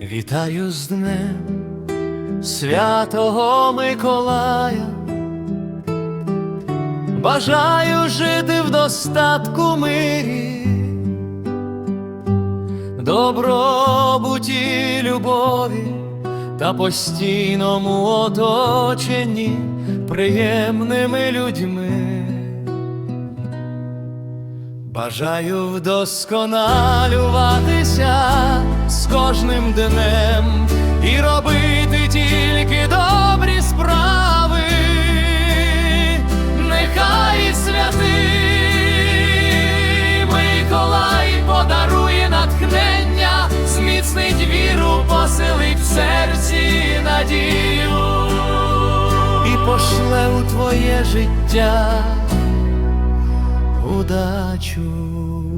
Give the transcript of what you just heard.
Вітаю з днем святого Миколая, бажаю жити в достатку мирі, добробуті любові та постійному оточенні приємними людьми. Бажаю вдосконалюватися кожним днем і робити тільки добрі справи. Нехай святий Миколай подарує натхнення, зміцнить віру, поселить в серці надію і пошле у твоє життя удачу.